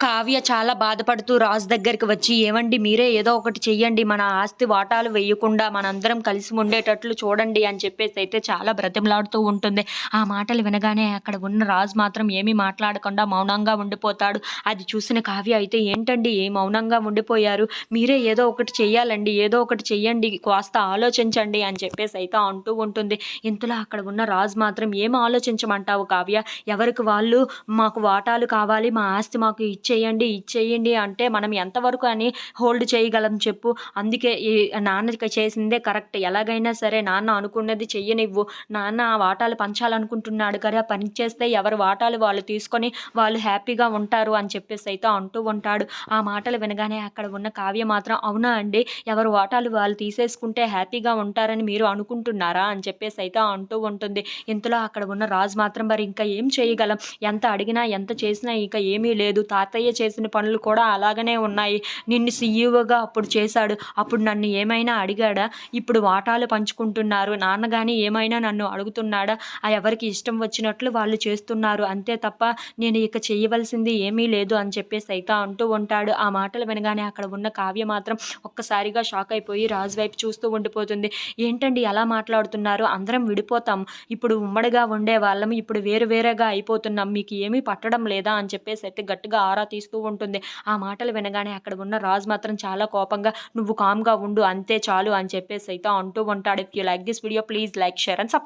కావ్య చాలా బాధపడుతూ రాజు దగ్గరికి వచ్చి ఏవండి మీరే ఏదో ఒకటి చెయ్యండి మన ఆస్తి వాటాలు వేయకుండా మనందరం కలిసి ఉండేటట్లు చూడండి అని చెప్పేసి అయితే చాలా బ్రతిమలాడుతూ ఉంటుంది. ఆ మాటలు వినగానే అక్కడ ఉన్న రాజు మాత్రం ఏమీ మాట్లాడకుండా మౌనంగా ఉండిపోతాడు. అది చూసిన కావ్య అయితే ఏంటండి ఏ మౌనంగా ఉండిపోయారు? మీరే ఏదో ఒకటి చెయ్యాలండి ఏదో ఒకటి చెయ్యండి కాస్త ఆలోచించండి అని చెప్పేసి అయితే అంటూ ఉంటుంది. ఇంతలో అక్కడ ఉన్న రాజు మాత్రం ఏం ఆలోచించమంటావు కావ్య? ఎవరికి వాళ్ళు మాకు వాటాలు కావాలి మా ఆస్తి మాకు ఇచ్చేయండి ఇచ్చేయండి అంటే మనం ఎంతవరకు అని హోల్డ్ చేయగలం చెప్పు. అందుకే ఈ నాన్నకి చేసిందే కరెక్ట్. ఎలాగైనా సరే నాన్న అనుకున్నది చెయ్యనివ్వు. నాన్న ఆ వాటాలు పంచాలనుకుంటున్నాడు కదా పని చేస్తే వాటాలు వాళ్ళు తీసుకొని వాళ్ళు హ్యాపీగా ఉంటారు అని చెప్పేసి అయితే అంటూ ఉంటాడు. ఆ మాటలు వినగానే అక్కడ ఉన్న కావ్య మాత్రం అవునా అండి? ఎవరు వాటాలు వాళ్ళు తీసేసుకుంటే హ్యాపీగా ఉంటారని మీరు అనుకుంటున్నారా? అని చెప్పేసి అయితే అంటూ ఉంటుంది. ఇంతలో అక్కడ ఉన్న రాజు మాత్రం మరి ఇంకా ఏం చేయగలం? ఎంత అడిగినా ఎంత చేసినా ఇంకా ఏమీ లేదు. తాత తాతయ్య చేసిన పనులు కూడా అలాగనే ఉన్నాయి. నిన్ను సీఈఓగా అప్పుడు చేశాడు. అప్పుడు నన్ను ఏమైనా అడిగాడా? ఇప్పుడు వాటాలు పంచుకుంటున్నారు. నాన్న కానీ ఏమైనా నన్ను అడుగుతున్నాడా? ఆ ఎవరికి ఇష్టం వచ్చినట్లు వాళ్ళు చేస్తున్నారు. అంతే తప్ప నేను ఇక చేయవలసింది ఏమీ లేదు అని చెప్పేసి అయితే అంటూ ఉంటాడు. ఆ మాటలు వినగానే అక్కడ ఉన్న కావ్య మాత్రం ఒక్కసారిగా షాక్ అయిపోయి రాజు వైపు చూస్తూ ఉండిపోతుంది. ఏంటండి ఎలా మాట్లాడుతున్నారు? అందరం విడిపోతాం. ఇప్పుడు ఉమ్మడిగా ఉండే వాళ్ళం. ఇప్పుడు వేరు వేరేగా అయిపోతున్నాం. మీకు ఏమీ పట్టడం లేదా అని చెప్పేసి అయితే గట్టిగా ఆరా తీస్తూ ఉంటుంది. ఆ మాటలు వినగానే అక్కడ ఉన్న రాజు మాత్రం చాలా కోపంగా నువ్వు కామ్గా ఉండు అంతే చాలు అని చెప్పేసి అయితే అంటూ ఉంటాడు. If you like this video please like share and subscribe